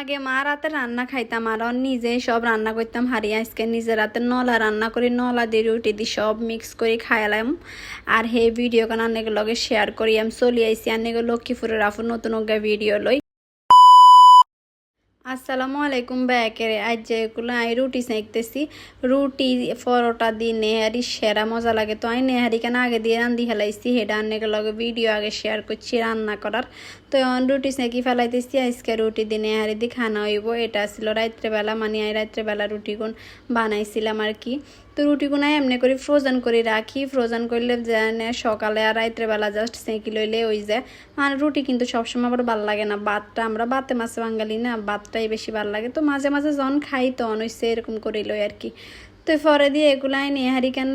আগে মা রাতে রান্না খাইতাম আর নিজে সব রান্না করতাম। হারিয়ে আজকে নিজে রাতে নলা রান্না করি, নলা দিয়ে রুটি দিয়ে সব মিক্স করে, খাইলাম। আর হে ভিডিও কান অনেক লগে শেয়ার করি, আমি চলি আইসি আনেক লক্ষ্মীপুরের আফুর নতুন ভিডিও লই। আসসালামু আলাইকুম ব্যাকেরে। আজ যেগুলো আই রুটি সেঁকতেছি রুটি, পরোটা দিয়ে নেহারি সেরা মজা লাগে। তো আমি নেহারি কেন আগে দিয়ে রান্ধি ফেলাইছি। হেটা অনেক লগে ভিডিও আগে শেয়ার করছি রান্না করার। তো এখন রুটি সেঁকি ফেলাইতেছি। আজকে রুটি দিয়ে নেহারি দিয়ে খানা হইব। এটা ছিল রাত্রেবেলা মানে আমি রাত্রেবেলা রুটি গুণ বানাইছিলাম আর কি। তো রুটিগুলো এমনি করে ফ্রোজেন করে রাখি। ফ্রোজেন করলে জানে সকালে আর রাত্রেবেলা জাস্ট সেঁকি লইলে ওই যায়। মানে রুটি কিন্তু সবসময় আবার ভালো লাগে না। ভাতটা আমরা ভাতে মাছে বাঙালি না। ভাতটাই বেশি ভালো লাগে। তো মাঝে মাঝে জন খাই তো অনৈসে এরকম করে লই আর কি। তো পরে দিয়ে এগুলাই নিয়ে হারিকেন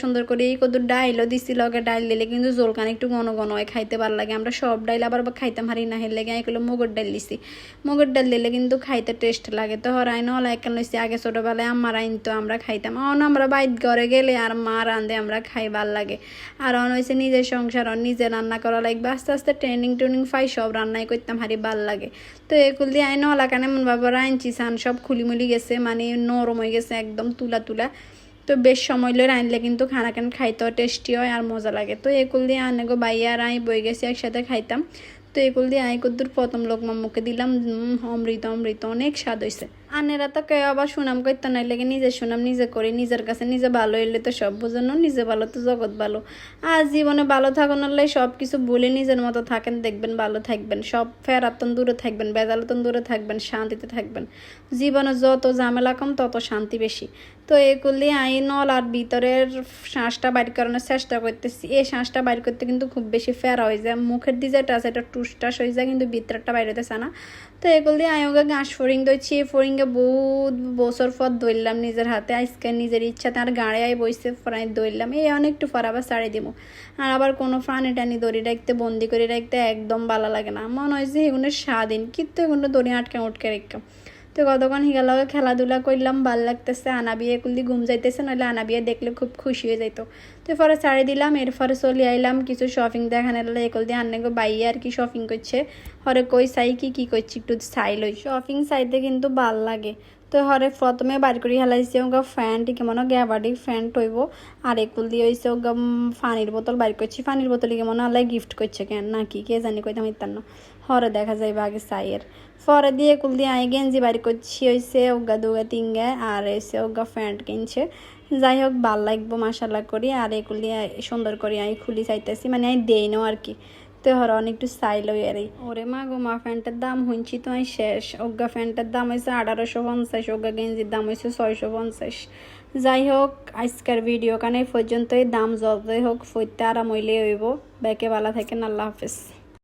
সুন্দর করে এই কত ডাইলও দিছি, লগে ডাইল দিলে কিন্তু জোলকান একটু ঘন ঘন হয়, খাইতে ভালো লাগে। আমরা সব ডাইল আবার খাইতাম হারি না হেলে গিয়ে এগুলো মুগের ডাল দিছি। মুগের ডাল দিলে কিন্তু খাইতে টেস্ট লাগে। তো হরাই নলা একান লইছি, আগে ছোটোবেলায় আমার আইন তো আমরা খাইতাম। অন আমরা বাইত ঘরে গেলে আর মা রান্ধে আমরা খাই ভালো লাগে। আর অন হয়েছে নিজের সংসার, অন নিজে রান্না করা লাগবে। আস্তে আস্তে ট্রেনিং ট্রেনিং পাই সব রান্নাই করতাম হারি ভালো লাগে। তো এগুলো দিয়ে আইন নলা কানে মন বাবা আইনছি সান সব খুলিমুলি গেছে মানে নরম হয়ে গেছে, একদম তুলা তুলা। তো বেশ সময় লই রাঁধলে কিন্তু খানা কেন খাইতেও টেস্টি হয় আর মজা লাগে। তো এগুলো দিয়ে আনে গো বাইয়া আর আমি বই গেছি, একসাথে খাইতাম। তো এগুলো দিয়ে আই কদ্দুর প্রথম লোক মাম্মুকে দিলাম অমৃত অমৃত, অনেক স্বাদ হয়েছে আনেরা তো কেউ আবার সুনাম করতে নাই লেগে নিজে সুনাম নিজে করি, নিজের কাছে নিজে ভালো হইলে তো সব বোঝানো নিজে ভালো তো জগৎ ভালো। আর জীবনে ভালো থাকুন হলে সব কিছু বলে নিজের মতো থাকেন, দেখবেন ভালো থাকবেন, সব ফেরাতন দূরে থাকবেন বেজালতন দূরে থাকবেন, শান্তিতে থাকবেন। জীবনে যত ঝামেলা কম, তত শান্তি বেশি। তো এগুলি আই আর ভিতরের শ্বাসটা বাইর করানোর চেষ্টা করতেছি। এই শ্বাসটা বাইর করতে কিন্তু খুব বেশি ফেরা হয়ে যায়। মুখের দিয়ে যেটা আছে এটা টুসটাস হয়ে যায়, কিন্তু ভিতরটা বাইরে হতেছে না। তো এগুলো দিয়ে আমি ওকে ঘাস ফরিং দইছি এই ফরিংকে বহুত বছর পর ধরলাম নিজের হাতে। আজকে নিজের ইচ্ছাতে আর গাড়ে আই বসে ফ্রাই ধরলাম। এই অনেকটু পর আবার সারি দিব আর আবার কোনো প্রাণী টানি দড়ি রাখতে বন্দি করে রাখতে একদম ভালো লাগে না। মনে হয় যে এগুলো স্বাধীন। কিন্তু এগুলো দড়ি আটকে উটকে রেখে। তো কতক্ষণ হিগালগে খেলাধুলা করলাম, ভালো লাগতেছে আনা বিয়ে কুলদি ঘুম যাইতেছে, নইলে আনা বিয়ে দেখলে খুব খুশি হয়ে যাইতো। তো ফরে ছাড়ি দিলাম, এরপরে চলে আইলাম, কিছু শপিং দেখানোর একল দিয়ে আনে গো বাইয়ে আর কি শপিং করছে। হরে কই চাই কি কি করছি, একটু চাই লই। শপিং চাইতে কিন্তু ভালো লাগে। তো হরে প্রথমে বার করে হেলাইছে ওগা ফ্যান্ট কেমন গ্যাবাডি ফ্যান্ট হইব আর একুল দিয়ে হইছে ওগা পানির বোতল বাইর করছি। পানির বোতল কেমন আলাই গিফট করছে কেন, না কি, কে জানি কইতাম ইত্যান্ন হরে দেখা যায় আগে চাইয়ের পরে দিয়ে কুল দিয়ে আই গেঞ্জি বাড়ি করছি হয়েছে ওগা দুগা তিনগা, আর এসে ওগা প্যান্ট কিনছে। যাই হোক, ভালো লাগবো মাসাল্লা করি। আর এগুলো দিয়ে সুন্দর করে আমি খুলি চাইতেছি মানে আমি দেই আর কি। তো হর অনেকটু সাইল লই আর ওরে মা গো, মা ফ্যান্টের দাম শুনছি তো শেষ। ওগা ফ্যান্টের দাম হয়েছে আঠারোশো পঞ্চাশ ওগা গেঞ্জির দাম হয়েছে ছয়শো পঞ্চাশ। যাই হোক, আজকের ভিডিও কানে পর্যন্তই। দাম যতই হোক ফইতে আরাম হইলে হইব। ব্যাকে বালা থাকেন, আল্লাহ হাফেজ।